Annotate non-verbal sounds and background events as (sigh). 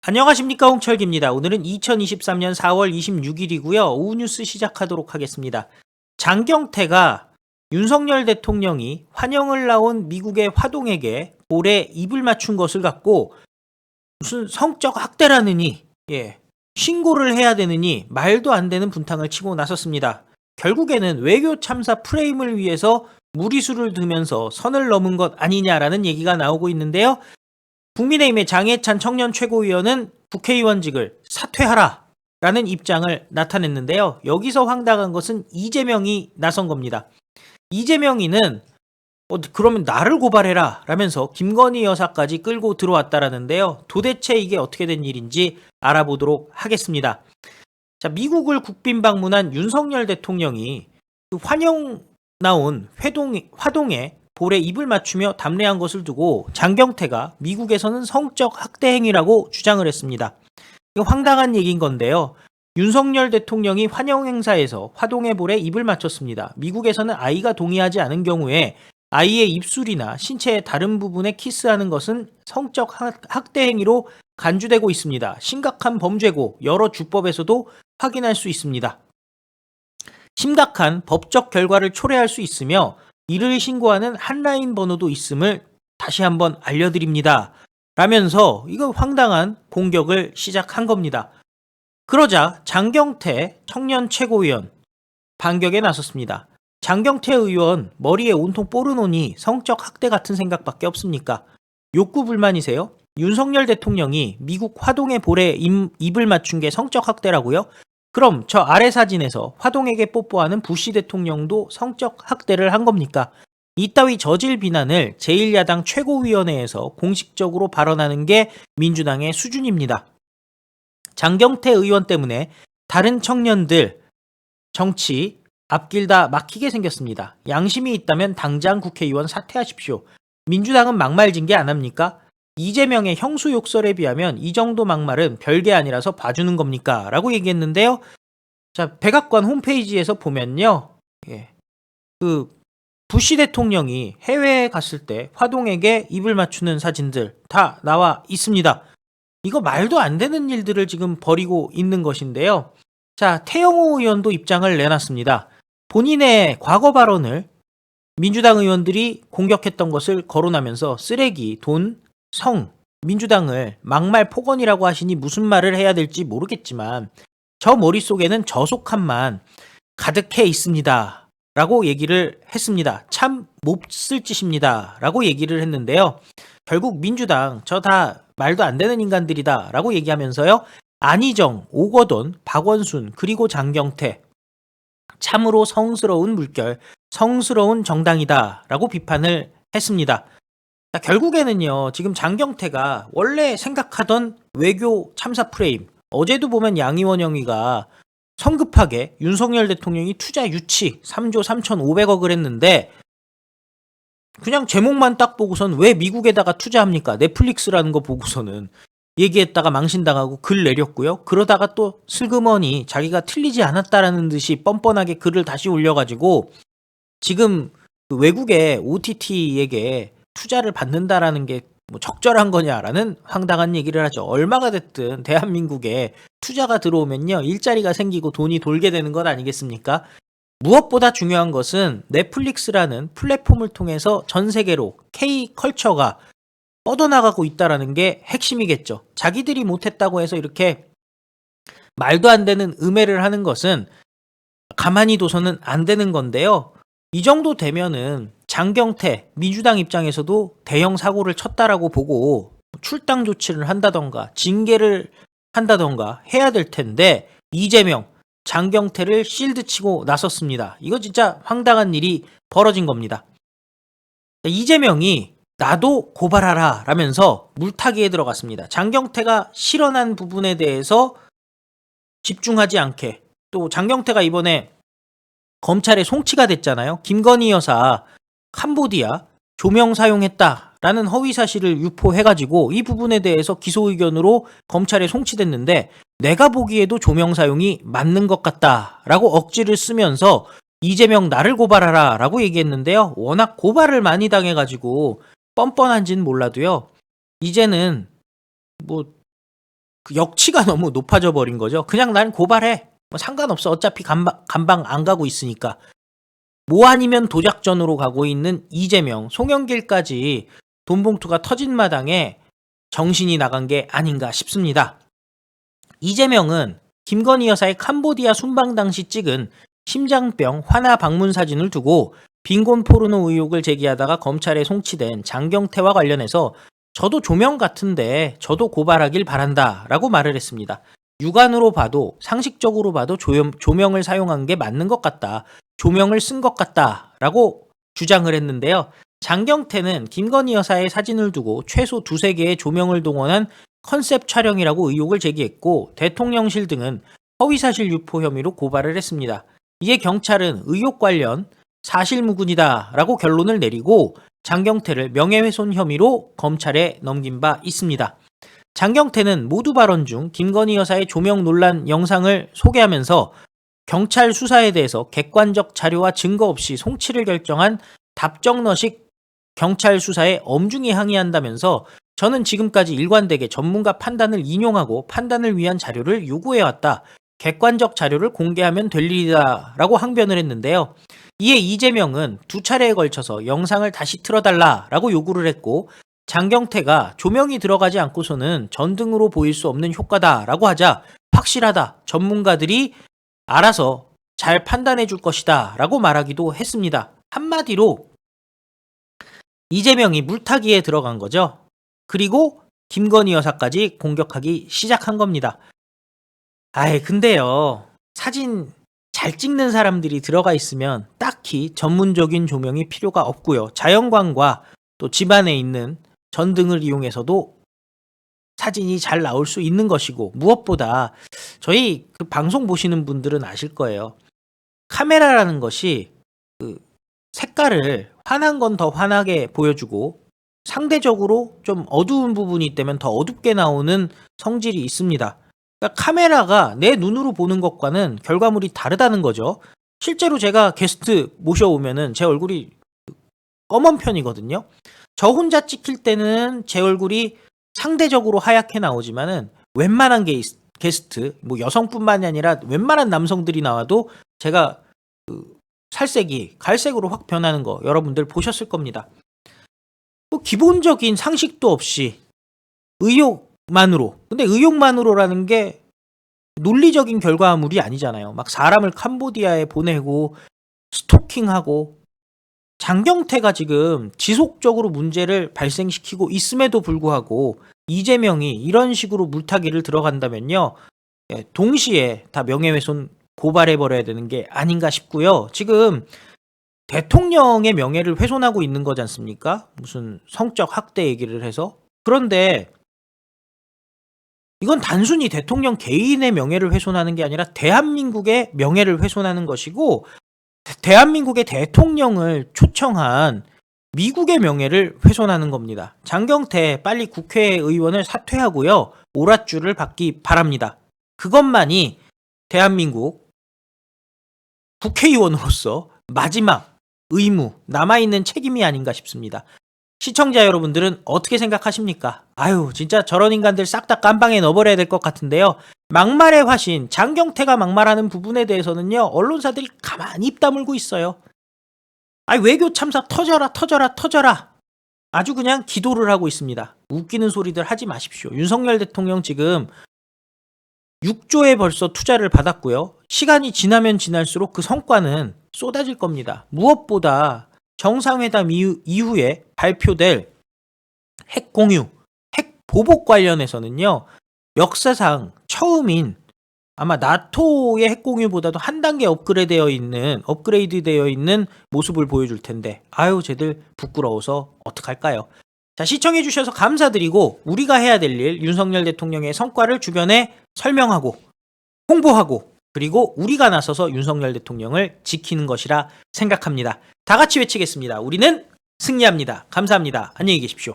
안녕하십니까 홍철기입니다. 오늘은 2023년 4월 26일이고요. 오후 뉴스 시작하도록 하겠습니다. 장경태가 윤석열 대통령이 환영을 나온 미국의 화동에게 볼에 입을 맞춘 것을 갖고 무슨 성적 학대라느니 예, 신고를 해야 되느니 말도 안 되는 분탕을 치고 나섰습니다. 결국에는 외교 참사 프레임을 위해서 무리수를 두면서 선을 넘은 것 아니냐라는 얘기가 나오고 있는데요. 국민의힘의 장해찬 청년 최고위원은 국회의원직을 사퇴하라 라는 입장을 나타냈는데요. 여기서 황당한 것은 이재명이 나선 겁니다. 이재명이는 어, 그러면 나를 고발해라 라면서 김건희 여사까지 끌고 들어왔다라는데요. 도대체 이게 어떻게 된 일인지 알아보도록 하겠습니다. 자, 미국을 국빈 방문한 윤석열 대통령이 그 환영 나온 회동, 화동에 볼에 입을 맞추며 담례한 것을 두고 장경태가 미국에서는 성적 학대 행위라고 주장을 했습니다. 이거 황당한 얘기인 건데요. 윤석열 대통령이 환영 행사에서 화동의 볼에 입을 맞췄습니다. 미국에서는 아이가 동의하지 않은 경우에 아이의 입술이나 신체의 다른 부분에 키스하는 것은 성적 학- 학대 행위로 간주되고 있습니다. 심각한 범죄고 여러 주법에서도 확인할 수 있습니다. 심각한 법적 결과를 초래할 수 있으며 이를 신고하는 한라인 번호도 있음을 다시 한번 알려드립니다. 라면서 이거 황당한 공격을 시작한 겁니다. 그러자 장경태 청년 최고위원 반격에 나섰습니다. 장경태 의원 머리에 온통 뽀르노니 성적 학대 같은 생각밖에 없습니까? 욕구 불만이세요? 윤석열 대통령이 미국 화동의 볼에 입, 입을 맞춘 게 성적 학대라고요? 그럼 저 아래 사진에서 화동에게 뽀뽀하는 부시 대통령도 성적 학대를 한 겁니까? 이따위 저질 비난을 제1야당 최고위원회에서 공식적으로 발언하는 게 민주당의 수준입니다. 장경태 의원 때문에 다른 청년들 정치 앞길 다 막히게 생겼습니다. 양심이 있다면 당장 국회의원 사퇴하십시오. 민주당은 막말 징계 안 합니까? 이재명의 형수 욕설에 비하면 이 정도 막말은 별게 아니라서 봐주는 겁니까? 라고 얘기했는데요. 자, 백악관 홈페이지에서 보면요. 예. 그, 부시 대통령이 해외에 갔을 때 화동에게 입을 맞추는 사진들 다 나와 있습니다. 이거 말도 안 되는 일들을 지금 벌이고 있는 것인데요. 자, 태영호 의원도 입장을 내놨습니다. 본인의 과거 발언을 민주당 의원들이 공격했던 것을 거론하면서 쓰레기, 돈, 성, 민주당을 막말 폭언이라고 하시니 무슨 말을 해야 될지 모르겠지만 저 머릿속에는 저속함만 가득해 있습니다. 라고 얘기를 했습니다. 참 몹쓸 짓입니다. 라고 얘기를 했는데요. 결국 민주당 저 다 말도 안 되는 인간들이다. 라고 얘기하면서요. 안희정, 오거돈, 박원순, 그리고 장경태. 참으로 성스러운 물결, 성스러운 정당이다. 라고 비판을 했습니다. 자, 결국에는요, 지금 장경태가 원래 생각하던 외교 참사 프레임, 어제도 보면 양희원 영의가 성급하게 윤석열 대통령이 투자 유치 3조 3,500억을 했는데, 그냥 제목만 딱 보고선 왜 미국에다가 투자합니까? 넷플릭스라는 거 보고서는 얘기했다가 망신당하고 글 내렸고요. 그러다가 또 슬그머니 자기가 틀리지 않았다라는 듯이 뻔뻔하게 글을 다시 올려가지고 지금 그 외국의 OTT에게 투자를 받는다라는 게 뭐 적절한 거냐라는 황당한 얘기를 하죠. 얼마가 됐든 대한민국에 투자가 들어오면요. 일자리가 생기고 돈이 돌게 되는 것 아니겠습니까? 무엇보다 중요한 것은 넷플릭스라는 플랫폼을 통해서 전 세계로 K 컬처가 뻗어나가고 있다라는 게 핵심이겠죠. 자기들이 못했다고 해서 이렇게 말도 안 되는 음해를 하는 것은 가만히 둬서는 안 되는 건데요. 이 정도 되면은 장경태 민주당 입장에서도 대형 사고를 쳤다라고 보고 출당 조치를 한다던가 징계를 한다던가 해야 될 텐데 이재명 장경태를 실드 치고 나섰습니다. 이거 진짜 황당한 일이 벌어진 겁니다. 이재명이 나도 고발하라 라면서 물타기에 들어갔습니다. 장경태가 실언한 부분에 대해서 집중하지 않게 또 장경태가 이번에 검찰에 송치가 됐잖아요. 김건희 여사 캄보디아 조명 사용했다라는 허위 사실을 유포해가지고 이 부분에 대해서 기소 의견으로 검찰에 송치됐는데 내가 보기에도 조명 사용이 맞는 것 같다라고 억지를 쓰면서 이재명 나를 고발하라 라고 얘기했는데요. 워낙 고발을 많이 당해가지고 뻔뻔한지는 몰라도요. 이제는 뭐그 역치가 (laughs) 너무 높아져 버린 거죠. 그냥 난 고발해. 뭐 상관없어. 어차피 간방, 간방 안 가고 있으니까. 뭐 아니면 도작전으로 가고 있는 이재명, 송영길까지 돈봉투가 터진 마당에 정신이 나간 게 아닌가 싶습니다. 이재명은 김건희 여사의 캄보디아 순방 당시 찍은 심장병 환아 방문 사진을 두고 빈곤 포르노 의혹을 제기하다가 검찰에 송치된 장경태와 관련해서 저도 조명 같은데 저도 고발하길 바란다 라고 말을 했습니다. 육안으로 봐도 상식적으로 봐도 조명, 조명을 사용한 게 맞는 것 같다. 조명을 쓴 것 같다 라고 주장을 했는데요. 장경태는 김건희 여사의 사진을 두고 최소 두세 개의 조명을 동원한 컨셉 촬영이라고 의혹을 제기했고 대통령실 등은 허위사실 유포 혐의로 고발을 했습니다. 이에 경찰은 의혹 관련 사실무근이다라고 결론을 내리고 장경태를 명예훼손 혐의로 검찰에 넘긴 바 있습니다. 장경태는 모두 발언 중 김건희 여사의 조명 논란 영상을 소개하면서 경찰 수사에 대해서 객관적 자료와 증거 없이 송치를 결정한 답정너식 경찰 수사에 엄중히 항의한다면서 저는 지금까지 일관되게 전문가 판단을 인용하고 판단을 위한 자료를 요구해왔다. 객관적 자료를 공개하면 될 일이다. 라고 항변을 했는데요. 이에 이재명은 두 차례에 걸쳐서 영상을 다시 틀어달라 라고 요구를 했고 장경태가 조명이 들어가지 않고서는 전등으로 보일 수 없는 효과다 라고 하자 확실하다. 전문가들이 알아서 잘 판단해 줄 것이다 라고 말하기도 했습니다. 한마디로 이재명이 물타기에 들어간 거죠. 그리고 김건희 여사까지 공격하기 시작한 겁니다. 아이, 근데요. 사진 잘 찍는 사람들이 들어가 있으면 딱히 전문적인 조명이 필요가 없고요. 자연광과 또 집안에 있는 전등을 이용해서도 사진이 잘 나올 수 있는 것이고 무엇보다 저희 그 방송 보시는 분들은 아실 거예요. 카메라라는 것이 그 색깔을 환한 건 더 환하게 보여주고 상대적으로 좀 어두운 부분이 있다면 더 어둡게 나오는 성질이 있습니다. 그러니까 카메라가 내 눈으로 보는 것과는 결과물이 다르다는 거죠. 실제로 제가 게스트 모셔오면은 제 얼굴이 검은 편이거든요. 저 혼자 찍힐 때는 제 얼굴이 상대적으로 하얗게 나오지만은 웬만한 게 게스트, 뭐 여성뿐만이 아니라 웬만한 남성들이 나와도 제가 그 살색이 갈색으로 확 변하는 거 여러분들 보셨을 겁니다. 뭐 기본적인 상식도 없이 의욕만으로 근데 의욕만으로라는 게 논리적인 결과물이 아니잖아요. 막 사람을 캄보디아에 보내고 스토킹하고 장경태가 지금 지속적으로 문제를 발생시키고 있음에도 불구하고 이재명이 이런 식으로 물타기를 들어간다면요. 예, 동시에 다 명예훼손 고발해버려야 되는 게 아닌가 싶고요. 지금 대통령의 명예를 훼손하고 있는 거지 않습니까? 무슨 성적 학대 얘기를 해서. 그런데 이건 단순히 대통령 개인의 명예를 훼손하는 게 아니라 대한민국의 명예를 훼손하는 것이고 대한민국의 대통령을 초청한 미국의 명예를 훼손하는 겁니다. 장경태 빨리 국회의원을 사퇴하고요. 오랏줄을 받기 바랍니다. 그것만이 대한민국 국회의원으로서 마지막 의무, 남아있는 책임이 아닌가 싶습니다. 시청자 여러분들은 어떻게 생각하십니까? 아유, 진짜 저런 인간들 싹 다 깜방에 넣어버려야 될 것 같은데요. 막말의 화신, 장경태가 막말하는 부분에 대해서는요, 언론사들이 가만히 입 다물고 있어요. 아 외교 참사 터져라, 터져라, 터져라. 아주 그냥 기도를 하고 있습니다. 웃기는 소리들 하지 마십시오. 윤석열 대통령 지금 6조에 벌써 투자를 받았고요. 시간이 지나면 지날수록 그 성과는 쏟아질 겁니다. 무엇보다 정상회담 이후, 이후에 발표될 핵 공유, 핵 보복 관련해서는요, 역사상 처음인 아마 나토의 핵 공유보다도 한 단계 업그레이드되어 있는 업그레이드 되어 있는 모습을 보여줄 텐데 아유 쟤들 부끄러워서 어떡할까요? 자 시청해 주셔서 감사드리고 우리가 해야 될 일 윤석열 대통령의 성과를 주변에 설명하고 홍보하고 그리고 우리가 나서서 윤석열 대통령을 지키는 것이라 생각합니다. 다 같이 외치겠습니다. 우리는 승리합니다. 감사합니다. 안녕히 계십시오.